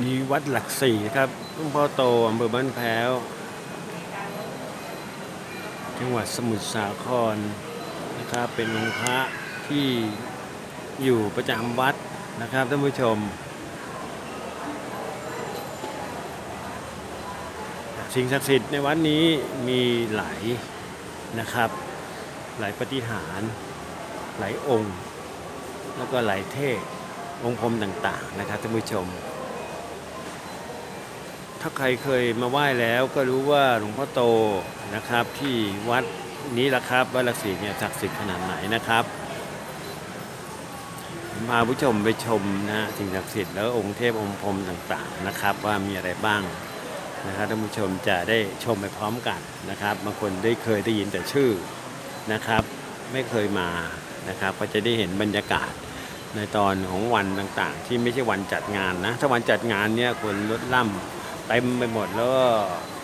นี่วัดหลักสี่ครับหลวงพ่อโตอำเภอบ้านแพ้ว จังหวัดสมุทรสาครนะครับ เป็นองค์พระที่อยู่ประจำวัดนะครับท่านผู้ชม สิ่งศักดิ์สิทธิ์ในวัดนี้มีหลายนะครับ หลายปฏิหารหลายองค์ แล้วก็หลายเทพองค์พรมต่างๆนะครับท่านผู้ชม ถ้าใครเคยมาไหว้แล้วก็รู้ว่าหลวงพ่อโตนะครับที่วัดนี้ละครับวัดละศรีเนี่ยศักดิ์สิทธิ์ขนาดไหนนะครับมพาผู้ชมไปชมนะสิ่งศักดิ์สิทธิ์แล้วองค์เทพองค์พรมต่างๆนะครับ ว่ามีอะไรบ้างนะครับท่านผู้ชมจะได้ชมไปพร้อมกันนะครับบางคนได้เคยได้ยินแต่ชื่อนะครับ ไม่เคยมานะครับ ก็จะได้เห็นบรรยากาศในตอนของวันต่างๆ ที่ไม่ใช่วันจัดงานนะถ้าวันจัดงานเนี่ยคนลดล่ำ เต็มไปหมดแล้วก็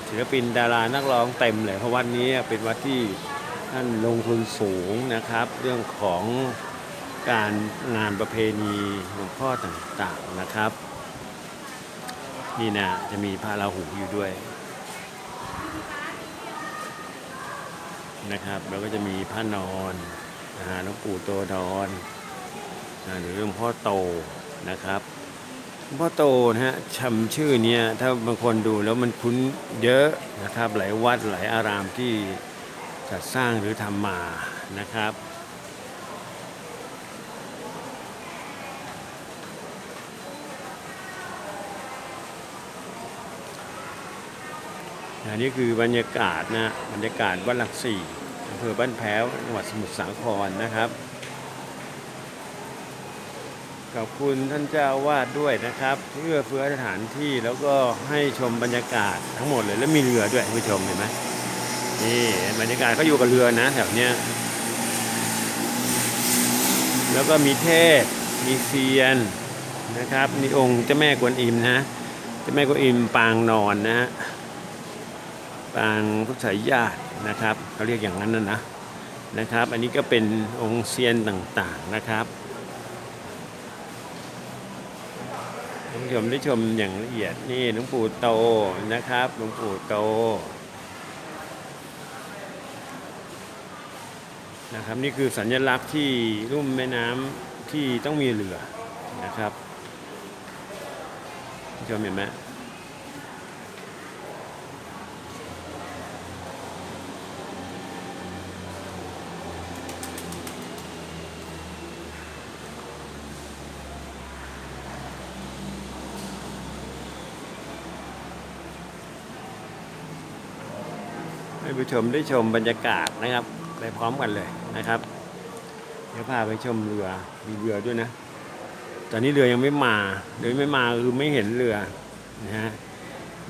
ศิลปินดารานักร้องเต็มเลยเพราะวัดนี้เป็นวัดที่ท่านลงทุนสูงนะครับ เรื่องของการงานประเพณีหลวงพ่อต่างๆนะครับ นี่นะจะมีพระราหูอยู่ด้วยนะครับแล้วก็จะมีพระนอนนะฮะหลวงปู่โตดอนหรือหลวงพ่อโตนะครับ พ่อโตนะฮะชำชื่อเนี้ยถ้าบางคนดูแล้วมันคุ้นเยอะนะครับหลายวัดหลายอารามที่จัดสร้างหรือทำมานะครับ อันนี้คือบรรยากาศนะบรรยากาศวัดหลักสี่อำเภอบ้านแพ้วจังหวัดสมุทรสาครนะครับ ขอบคุณท่านเจ้าวาดด้วยนะครับที่เอื้อเฟื้อสถานที่แล้วก็ให้ชมบรรยากาศทั้งหมดเลยแล้วมีเรือด้วยผู้ชมเห็นไหมนี่บรรยากาศเขาอยู่กับเรือนะแถวเนี้ยแล้วก็มีเทพมีเซียนนะครับ มีองค์เจ้าแม่กวนอิมนะเจ้าแม่กวนอิมปางนอนนะฮะปางพุทธายญาตินะครับเขาเรียกอย่างนั้นนะนะนะครับ อันนี้ก็เป็นองค์เซียนต่างๆนะครับ ท่านผู้ชมได้ชมอย่างละเอียดนี่หลวงปู่โตนะครับหลวงปู่โตนะครับนี่คือสัญลักษณ์ที่รุ่มแม่น้ำที่ต้องมีเรือนะครับท่านผู้ชมเห็นไหม ให้ผู้ชมได้ชมบรรยากาศนะครับไปพร้อมกันเลยนะครับ เดี๋ยวพาไปชมเรือมีเรือด้วยนะ ตอนนี้เรือยังไม่มาเรือไม่มาคือไม่เห็นเรือนะฮะ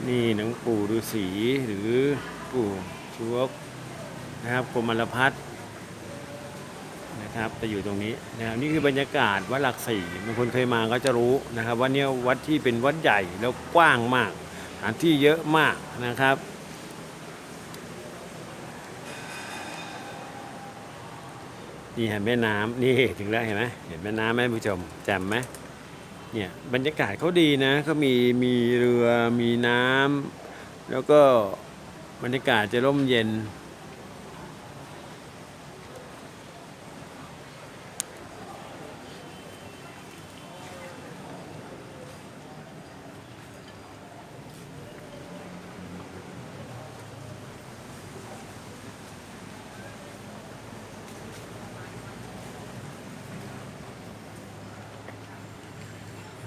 นี่หลวงปู่ฤาษีหรือปู่ชวกนะครับกรมารพัฒน์นะครับจะอยู่ตรงนี้นะครับนี่คือบรรยากาศวัดหลักสี่บางคนเคยมาก็จะรู้นะครับว่าเนี่ยวัดที่เป็นวัดใหญ่แล้วกว้างมากสถานที่เยอะมากนะครับ นี่เห็นแม่น้ำนี่ถึงแล้วเห็นไหมเห็นแม่น้ำไหมผู้ชมแจ่มไหมเนี่ยบรรยากาศเขาดีนะเขามีมีเรือมีน้ำแล้วก็บรรยากาศจะร่มเย็น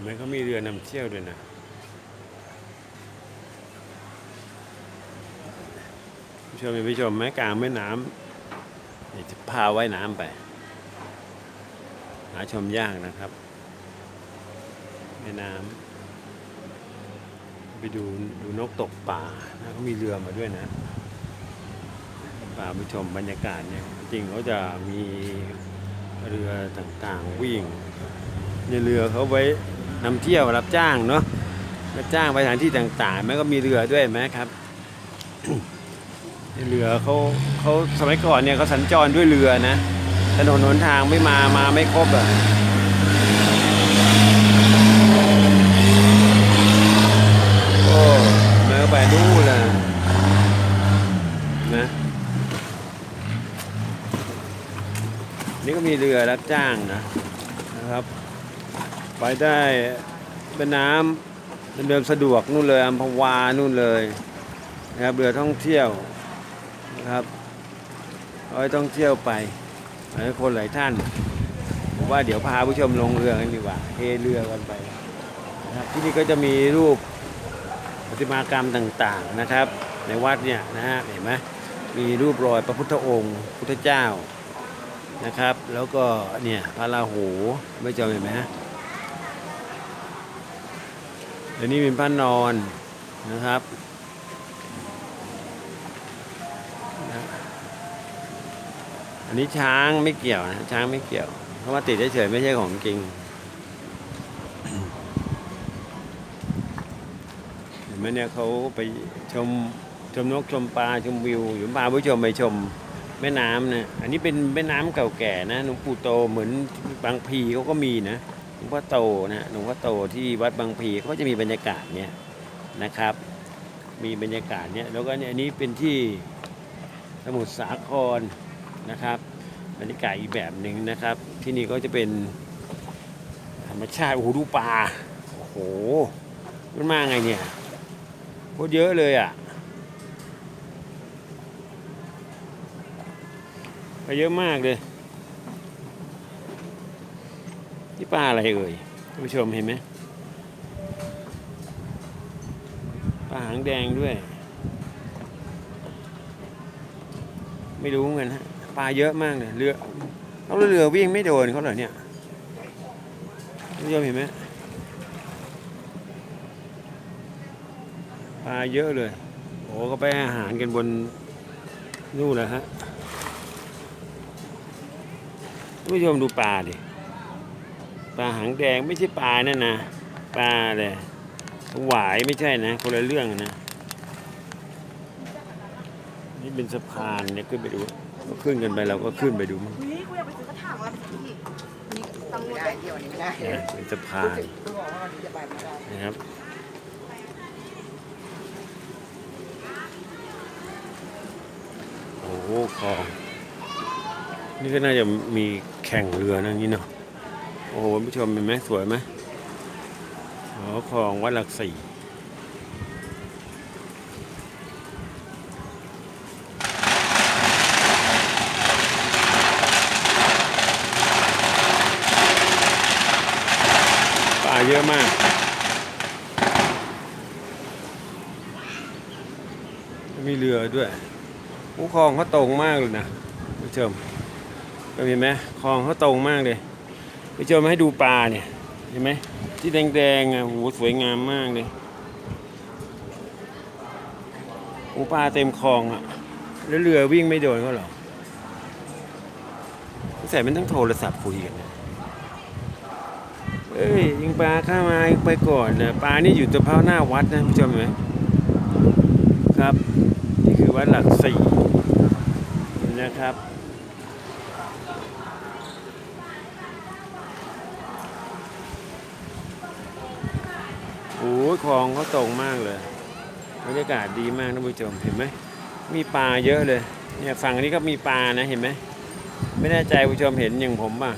เห็นไหมเขามีเรือนำเที่ยวด้วยนะผู้ชมผู้ชมไหมกลางแม่น้ำนี่จะพาว่ายน้ำไป หาชมยากนะครับแม่น้ำไปดูดูนกตกป่านะเขามีเรือมาด้วยนะพาผู้ชมบรรยากาศเนี่ยจริงเขาจะมีเรือต่างๆวิ่งในเรือเขาไว้ นำเที่ยวรับจ้างเนาะรับจ้างไปสถานที่ต่างๆแม้ก็มีเรือด้วยไหมครับเรือเขาเขาสมัยก่อนเนี่ยเขาสัญจรด้วยเรือนะถนนหนทางไม่มามาไม่ครบอะโอ้เมาไปดูเลยนะนี่ก็มีเรือรับจ้างนะ ไปได้เป็นน้ำเป็นเดิมสะดวกนู่นเลยอัมพวานู่นเลยนะครับเรือท่องเที่ยวนะครับเอาไว้ท่องเที่ยวไปหลายคนหลายท่านผมว่าเดี๋ยวพาผู้ชมลงเรือกันดีกว่าเฮเรือกันไปนะครับที่นี่ก็จะมีรูปประติมากรรมต่างๆนะครับ ในวัดเนี่ยนะฮะเห็นไหมมีรูปรอยพระพุทธองค์ พุทธเจ้านะครับ แล้วก็เนี่ยพระราหูไม่เจำเห็นไหมฮะ เดี๋ยวนี้เป็นผ้านอนนะครับอันนี้ช้างไม่เกี่ยวนะช้างไม่เกี่ยว เพราะว่าติดเฉยๆไม่ใช่ของจริงเห็นไหมเนี่ยเขาไปชมชมนกชมปลาชมวิวอยู่พาผู้ชมไปชมแม่น้ำนะอันนี้เป็นแม่น้ำเก่าแก่นะหลวงปู่โตเหมือนบางพีเขาก็มีนะ ลวงพ่อโตนะหลวงพ่อโตที่วัดบางพลีเขาก็จะมีบรรยากาศเนี่ยนะครับ มีบรรยากาศเนี่ยแล้วก็เนี่ยอันนี้เป็นที่สมุทรสาครนะครับ บรรยากาศอีกแบบหนึ่งนะครับ ที่นี่ก็จะเป็นธรรมชาติโอ้โหดูปลาโอ้โหมันมาไงเนี่ยโคตรเยอะเลยอะไปเยอะมากเลย นี่ปลาอะไรเอ่ยท่านผู้ชมเห็นไหมปลาหางแดงด้วย ไม่รู้เหมือนฮะปลาเยอะมากเลยเรือเอาเรือวิ่งไม่โดนเขาเหรอเนี่ยท่านผู้ชมเห็นไหมปลาเยอะเลยโอ้ก็ไปอาหารกันบนนู่นแหละฮะท่านผู้ชมดูปลาดิ ปลาหางแดงไม่ใช่ปลานั่นนะปลาเลยหวายไม่ใช่นะ คนละเรื่องนะ นี่เป็นสะพานเนี่ยขึ้นไปดูก็ขึ้นกันไปเราก็ขึ้นไปดูมั้งนี่กูอยากไปซื้อกระถางแล้วพี่มีตังค์หมไม่ดได้เที่ยวนี้ไม่ได้นะเป็นสะพานเพิ่งบอกว่าวันนี้จะไปไม่ได้นะครับโอ้โหคลองนี่ก็น่าจะมีแข่งเรือนะนี่เนาะ โอ้โหผู้ชมเห็นไหมสวยไหมอ๋อคลองวัดหลักสี่ปลาเยอะมากมีเรือด้วยผู้คลองเขาตรงมากเลยนะผู้ชมเห็นไหมคลองเขาตรงมากเลย ผู้ชมให้ดูปลาเนี่ยเห็นไหมที่แดงๆอะโหสวยงามมากเลยโอ้ปลาเต็มคลองอะ แล้วเรือวิ่งไม่โดนเขาหรอแต่มันต้องโทรศัพท์คุยกันนะเอ้ยยิงปลาข้ามาไปก่อนนะปลานี่อยู่ตะเภาหน้าวัดนะผู้ชมเห็นไหมครับ นี่คือวัดหลักสี่นะครับ โอ้ยคลองเขาตรงมากเลยบรรยากาศดีมากท่านผู้ชมเห็นไหมมีปลาเยอะเลยเนี่ยฝั่งนี้ก็มีปลานะเห็นไหมไม่แน่ใจผู้ชมเห็นอย่างผมป่ะ